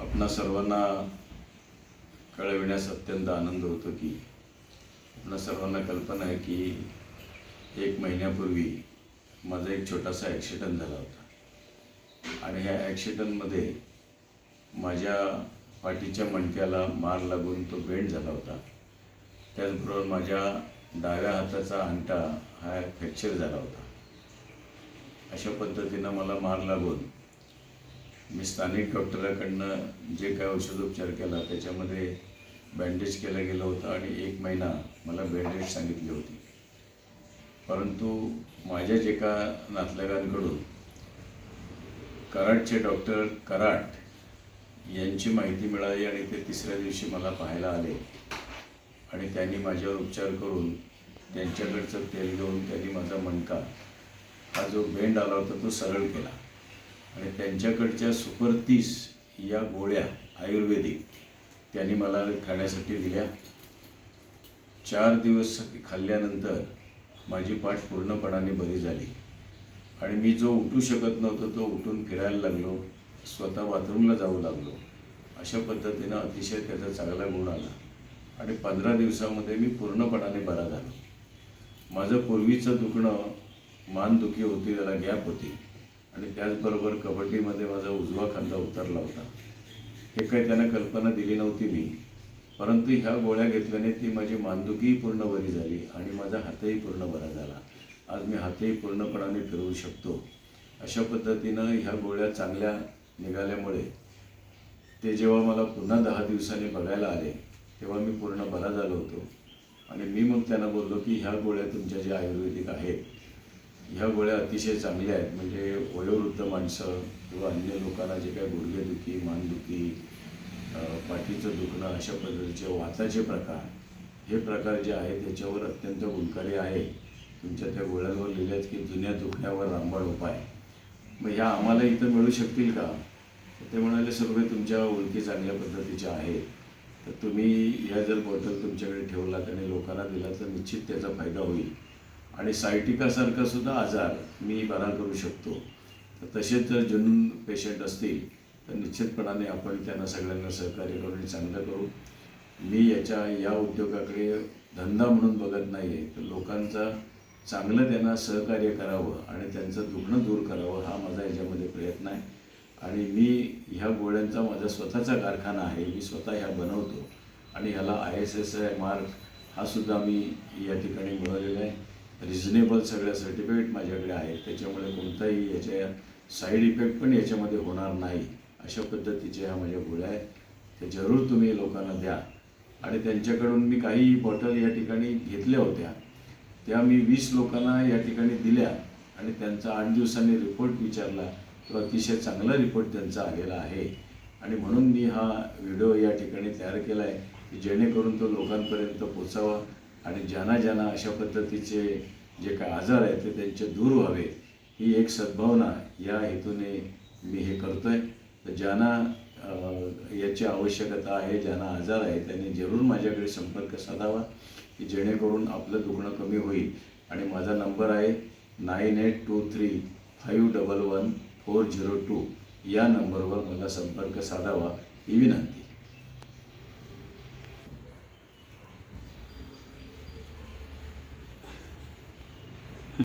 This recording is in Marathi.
आपणा सर्वांना कळविण्यास अत्यंत आनंद होतो की आपणा सर्वांना कल्पना आहे की एक महिन्यापूर्वी माझा एक छोटासा ॲक्सिडंट झाला होता. आणि ह्या ॲक्सिडंटमध्ये माझ्या पाठीच्या मणक्याला मार लागून तो बेंड झाला होता. त्याचबरोबर माझ्या डाव्या हाताचा अंगठा हा फ्रॅक्चर झाला होता. अशा पद्धतीनं मला मार लागून मी स्थानिक डॉक्टराकडनं जे काय औषधोपचार केला त्याच्यामध्ये बँडेज केला गेलं होता आणि एक महिना मला बँडेज सांगितली होती. परंतु माझ्या जे नातलगांकडून कराडचे डॉक्टर कराड यांची माहिती मिळाली आणि ते तिसऱ्या दिवशी मला पाहायला आले. आणि त्यांनी माझ्यावर उपचार करून त्यांच्याकडचं तेल घेऊन त्यांनी माझा मणका हा जो बेंड आला होता तो सरळ केला. आणि त्यांच्याकडच्या सुपर तीस या गोळ्या आयुर्वेदिक त्यांनी मला खाण्यासाठी दिल्या. चार दिवस खाल्ल्यानंतर माझी पाठ पूर्णपणाने बरी झाली. आणि मी जो उठू शकत नव्हतो तो उठून फिरायला लागलो स्वतः बाथरूमला जाऊ लागलो. अशा पद्धतीनं अतिशय त्याचा चांगला गुण आला. आणि पंधरा दिवसामध्ये मी पूर्णपणाने बरा झालो. माझं पूर्वीचं दुखणं मानदुखी होती त्याला गॅप होती. आणि त्याचबरोबर कबड्डीमध्ये माझा उजवा खांदा उतरला होता. हे काही त्यांना कल्पना दिली नव्हती मी परंतु ह्या गोळ्या घेतल्याने ती माझी मानदुखीही पूर्ण बरी झाली आणि माझा हातही पूर्ण बरा झाला. आज मी हातही पूर्णपणाने फिरवू शकतो. अशा पद्धतीनं ह्या गोळ्या चांगल्या निघाल्यामुळे ते जेव्हा मला पुन्हा दहा दिवसांनी बघायला आले तेव्हा मी पूर्ण बरा झालो होतो. आणि मी मग त्यांना बोललो की ह्या गोळ्या तुमच्या ज्या आयुर्वेदिक आहेत ह्या गोळ्या अतिशय चांगल्या आहेत. म्हणजे वयोवृद्ध माणसं किंवा अन्य लोकांना जे काही गुडघेदुखी मानदुखी पाठीचं दुखणं अशा पद्धतीचे वाताचे प्रकार हे प्रकार जे आहेत त्याच्यावर अत्यंत गुणकारी आहे. तुमच्या त्या गोळ्यांवर लिहिल्यात की जुन्या दुखण्यावर रामबाण उपाय. मग ह्या आम्हाला इथं मिळू शकतील का? तर ते म्हणाले सर्व तुमच्या ओळखी चांगल्या पद्धतीच्या आहेत. तर तुम्ही ह्या जर बॉटल तुमच्याकडे ठेवलात आणि लोकांना दिला तर निश्चित त्याचा फायदा होईल. आणि सायटिकासारखा सुद्धा आजार मी बरा करू शकतो. तर तसेच जर जनून पेशंट असतील तर निश्चितपणाने आपण त्यांना सगळ्यांना सहकार्य करून चांगलं करू. मी याच्या या उद्योगाकडे धंदा म्हणून बघत नाही आहे तर लोकांचा चांगलं त्यांना सहकार्य करावं आणि त्यांचं दुखणं दूर करावं हा माझा याच्यामध्ये प्रयत्न आहे. आणि मी ह्या गोळ्यांचा माझा स्वतःचा कारखाना आहे मी स्वतः ह्या बनवतो. आणि ह्याला I S S I mark हा सुद्धा मी या ठिकाणी मिळवलेला आहे. रिझनेबल सगळ्या सर्टिफिकेट माझ्याकडे आहेत. त्याच्यामुळे कोणताही याच्या साईड इफेक्ट पण याच्यामध्ये होणार नाही अशा पद्धतीच्या ह्या माझ्या गोळ्या आहेत. ते जरूर तुम्ही लोकांना द्या. आणि त्यांच्याकडून मी काही बॉटल या ठिकाणी घेतल्या होत्या. त्या मी वीस लोकांना या ठिकाणी दिल्या आणि त्यांचा आठ दिवसांनी रिपोर्ट विचारला. तो अतिशय चांगला रिपोर्ट त्यांचा आलेला आहे. आणि म्हणून मी हा व्हिडिओ या ठिकाणी तयार केला आहे की जेणेकरून तो लोकांपर्यंत पोचावा आणि ज्यांना ज्यांना अशा पद्धतीचे जे काय आजार आहेत ते त्यांचे दूर व्हावे ही एक सद्भावना या हेतूने मी हे करतो आहे तर ज्यांना याची आवश्यकता आहे ज्यांना आजार आहे त्यांनी जरूर माझ्याकडे संपर्क साधावा की जेणेकरून आपलं दुखणं कमी होईल. आणि माझा नंबर आहे nine eight two three five double one four zero two. या नंबरवर मला संपर्क साधावा ही विनंती.